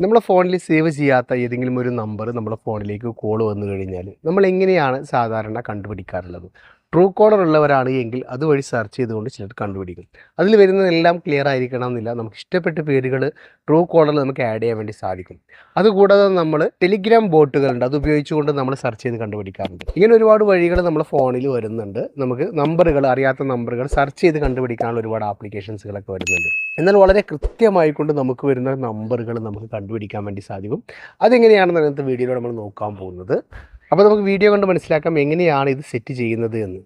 നമ്മുടെ ഫോണിൽ സേവ് ചെയ്യാത്ത ഏതെങ്കിലും ഒരു നമ്പർ നമ്മുടെ ഫോണിലേക്ക് കോൾ വന്നു കഴിഞ്ഞാൽ നമ്മൾ എങ്ങനെയാണ് സാധാരണ കണ്ടുപിടിക്കാറുള്ളത്? ട്രൂ കോളർ ഉള്ളവരാണ് എങ്കിൽ അതുവഴി സെർച്ച് ചെയ്തുകൊണ്ട് ചിലർ കണ്ടുപിടിക്കും. അതിൽ വരുന്നതെല്ലാം ക്ലിയർ ആയിരിക്കണം എന്നില്ല നമുക്ക് ഇഷ്ടപ്പെട്ട പേരുകൾ ട്രൂ കോളറിൽ നമുക്ക് ആഡ് ചെയ്യാൻ വേണ്ടി സാധിക്കും. അതുകൂടാതെ നമ്മൾ ടെലിഗ്രാം ബോട്ടുകളുണ്ട് അത് ഉപയോഗിച്ചുകൊണ്ട് നമ്മൾ സെർച്ച് ചെയ്ത് കണ്ടുപിടിക്കാറുണ്ട്. ഇങ്ങനെ ഒരുപാട് വഴികൾ നമ്മുടെ ഫോണിൽ വരുന്നുണ്ട്. നമുക്ക് നമ്പറുകൾ അറിയാത്ത നമ്പറുകൾ സെർച്ച് ചെയ്ത് കണ്ടുപിടിക്കാനുള്ള ഒരുപാട് ആപ്ലിക്കേഷൻസുകളൊക്കെ വരുന്നുണ്ട്. എന്നാൽ വളരെ കൃത്യമായിക്കൊണ്ട് നമുക്ക് വരുന്ന നമ്പറുകൾ നമുക്ക് കണ്ടുപിടിക്കാൻ വേണ്ടി സാധിക്കും. അതെങ്ങനെയാണെന്ന് അതിനകത്ത് വീഡിയോയിൽ നമ്മൾ നോക്കാൻ പോകുന്നത്. അപ്പോൾ നമുക്ക് വീഡിയോ കൊണ്ട് മനസ്സിലാക്കാം എങ്ങനെയാണ് ഇത് സെറ്റ് ചെയ്യുന്നത് എന്ന്.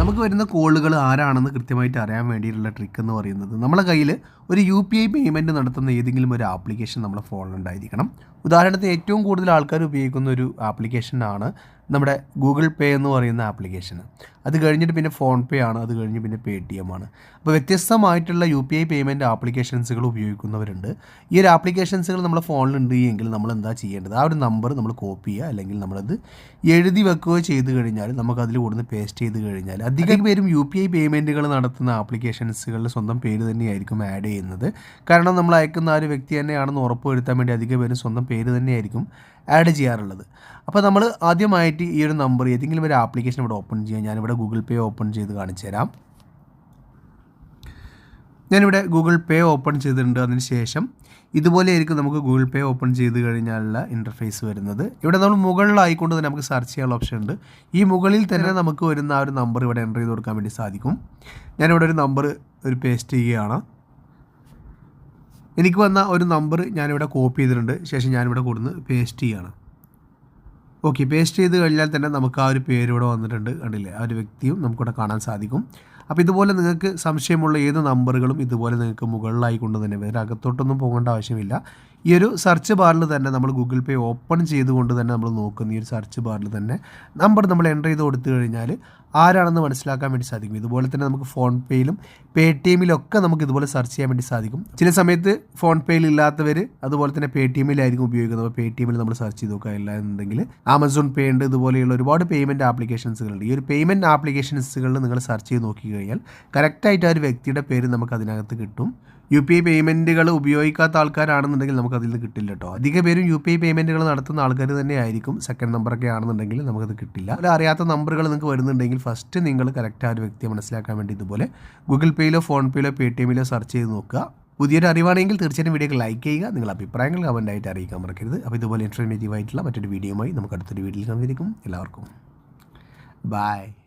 നമുക്ക് വരുന്ന കോളുകൾ ആരാണെന്ന് കൃത്യമായിട്ട് അറിയാൻ വേണ്ടിയിട്ടുള്ള ട്രിക്ക് എന്ന് പറയുന്നത് നമ്മുടെ കയ്യിൽ ഒരു യു പി ഐ പേയ്മെന്റ് നടത്തുന്ന ഏതെങ്കിലും ഒരു ആപ്ലിക്കേഷൻ നമ്മുടെ ഫോണിൽ ഉണ്ടായിരിക്കണം. ഉദാഹരണത്തിന് ഏറ്റവും കൂടുതൽ ആൾക്കാർ ഉപയോഗിക്കുന്ന ഒരു ആപ്ലിക്കേഷനാണ് നമ്മുടെ ഗൂഗിൾ പേ എന്ന് പറയുന്ന ആപ്ലിക്കേഷൻ അത് കഴിഞ്ഞിട്ട് പിന്നെ ഫോൺ പേ ആണ് അത് കഴിഞ്ഞ് പിന്നെ പേ ടി എം ആണ്. അപ്പോൾ വ്യത്യസ്തമായിട്ടുള്ള യു പി ഐ പേയ്മെന്റ് ആപ്ലിക്കേഷൻസുകൾ ഉപയോഗിക്കുന്നവരുണ്ട്. ഈ ഒരു ആപ്ലിക്കേഷൻസുകൾ നമ്മുടെ ഫോണിലുണ്ട് എങ്കിൽ നമ്മൾ എന്താ ചെയ്യേണ്ടത്? ആ ഒരു നമ്പർ നമ്മൾ കോപ്പി ചെയ്യുക അല്ലെങ്കിൽ നമ്മളത് എഴുതി വെക്കുകയോ ചെയ്ത് കഴിഞ്ഞാൽ നമുക്ക് അതിൽ കൊടുന്ന് പേസ്റ്റ് ചെയ്ത് കഴിഞ്ഞാൽ അധികം പേരും യു പി ഐ പേയ്മെന്റുകൾ നടത്തുന്ന ആപ്ലിക്കേഷൻസുകളിൽ സ്വന്തം പേര് തന്നെയായിരിക്കും ആഡ് ചെയ്യുന്നത്. കാരണം നമ്മൾ അയക്കുന്ന ആ ഒരു വ്യക്തി തന്നെയാണെന്ന് ഉറപ്പ് വരുത്താൻ വേണ്ടി അധികം പേരും സ്വന്തം പേര് തന്നെയായിരിക്കും ആഡ് ചെയ്യാറുള്ളത്. അപ്പോൾ നമ്മൾ ആദ്യമായിട്ട് ഈ ഒരു നമ്പർ ഏതെങ്കിലും ഒരു ആപ്ലിക്കേഷൻ ഇവിടെ ഓപ്പൺ ചെയ്യാം. ഞാനിവിടെ ഗൂഗിൾ പേ ഓപ്പൺ ചെയ്ത് കാണിച്ചു തരാം. ഞാനിവിടെ ഗൂഗിൾ പേ ഓപ്പൺ ചെയ്തിട്ടുണ്ട് അതിന് ശേഷം ഇതുപോലെ ആയിരിക്കും നമുക്ക് ഗൂഗിൾ പേ ഓപ്പൺ ചെയ്ത് കഴിഞ്ഞാലുള്ള ഇന്റർഫേസ് വരുന്നത്. ഇവിടെ നമ്മൾ മുകളിലായിക്കൊണ്ട് തന്നെ നമുക്ക് സെർച്ച് ചെയ്യാനുള്ള ഓപ്ഷൻ ഉണ്ട്. ഈ മുകളിൽ തന്നെ നമുക്ക് വരുന്ന ആ ഒരു നമ്പർ ഇവിടെ എന്റർ ചെയ്ത് കൊടുക്കാൻ വേണ്ടി സാധിക്കും. ഞാനിവിടെ ഒരു നമ്പർ ഒരു പേസ്റ്റ് ചെയ്യുകയാണ്. എനിക്ക് വന്ന ഒരു നമ്പർ ഞാനിവിടെ കോപ്പി ചെയ്തിട്ടുണ്ട്. ശേഷം ഞാനിവിടെ കൊടുന്ന് പേസ്റ്റ് ചെയ്യുകയാണ് ഓക്കെ പേസ്റ്റ് ചെയ്ത് കഴിഞ്ഞാൽ തന്നെ നമുക്ക് ആ ഒരു പേര് ഇവിടെ വന്നിട്ടുണ്ട്. കണ്ടില്ലേ? ആ ഒരു വ്യക്തിയും നമുക്കിവിടെ കാണാൻ സാധിക്കും. അപ്പോൾ ഇതുപോലെ നിങ്ങൾക്ക് സംശയമുള്ള ഏത് നമ്പറുകളും ഇതുപോലെ നിങ്ങൾക്ക് മുകളിലായി കൊണ്ട് തന്നെ വരും. അകത്തോട്ടൊന്നും പോകേണ്ട ആവശ്യമില്ല. ഈ ഒരു സെർച്ച് ബാറിൽ തന്നെ നമ്മൾ ഗൂഗിൾ പേ ഓപ്പൺ ചെയ്തുകൊണ്ട് തന്നെ നമ്മൾ നോക്കുന്ന ഈ ഒരു സെർച്ച് ബാറിൽ തന്നെ നമ്പർ നമ്മൾ എന്റർ ചെയ്ത് കൊടുത്തു കഴിഞ്ഞാൽ ആരാണെന്ന് മനസ്സിലാക്കാൻ വേണ്ടി സാധിക്കും. ഇതുപോലെ തന്നെ നമുക്ക് ഫോൺ പേയിലും പേ ടി എമ്മിലൊക്കെ നമുക്ക് ഇതുപോലെ സെർച്ച് ചെയ്യാൻ വേണ്ടി സാധിക്കും. ചില സമയത്ത് ഫോൺ പേയിൽ ഇല്ലാത്തവർ അതുപോലെ തന്നെ പേ ടി എമ്മിലായിരിക്കും ഉപയോഗിക്കുന്നത്. പേ ടി എമ്മിൽ നമ്മൾ സെർച്ച് ചെയ്ത് നോക്കുക. ഇല്ല എന്നുണ്ടെങ്കിൽ ആമസോൺ പേ ഉണ്ട്. ഇതുപോലെയുള്ള ഒരുപാട് പേയ്മെന്റ് ആപ്ലിക്കേഷൻസുകളുണ്ട് ഈ ഒരു പേയ്മെന്റ് ആപ്ലിക്കേഷൻസുകളിൽ നിങ്ങൾ സെർച്ച് ചെയ്ത് നോക്കി കഴിഞ്ഞാൽ കറക്റ്റായിട്ട് ആ ഒരു വ്യക്തിയുടെ പേര് നമുക്ക് അതിനകത്ത് കിട്ടും. യു പി ഐ പേയ്മെന്റുകൾ ഉപയോഗിക്കാത്ത ആൾക്കാരാണെന്നുണ്ടെങ്കിൽ നമുക്ക് അതിൽ നിന്ന് കിട്ടില്ല കേട്ടോ. അധിക പേരും യു പി ഐ പേയ്മെന്റുകൾ നടത്തുന്ന ആൾക്കാർ തന്നെ ആയിരിക്കും. സെക്കൻഡ് നമ്പറൊക്കെ ആണെന്നുണ്ടെങ്കിൽ നമുക്കത് കിട്ടില്ല. അല്ല അറിയാത്ത നമ്പറുകൾ നിങ്ങൾക്ക് വരുന്നുണ്ടെങ്കിൽ ഫസ്റ്റ് നിങ്ങൾ കറക്റ്റ് ആ ഒരു വ്യക്തിയെ മനസ്സിലാക്കാൻ വേണ്ടി ഇതുപോലെ ഗൂഗിൾ പേയിലോ ഫോൺ പേയിലോ പേ ടി എമ്മിലോ സെർച്ച് ചെയ്ത് നോക്കുക. പുതിയൊരു അറിവാണെങ്കിൽ തീർച്ചയായും വീഡിയോക്ക് ലൈക്ക് ചെയ്യുക. നിങ്ങൾ അഭിപ്രായങ്ങൾ കമന്റായിട്ട് അറിയിക്കാൻ മറക്കരുത്. അപ്പോൾ ഇതുപോലെ ഇൻഫർമേറ്റീവ് ആയിട്ടുള്ള മറ്റൊരു വീഡിയോയുമായി നമുക്ക് അടുത്തൊരു വീഡിയോയിൽ കണ്ടിരിക്കും എല്ലാവർക്കും. ബൈ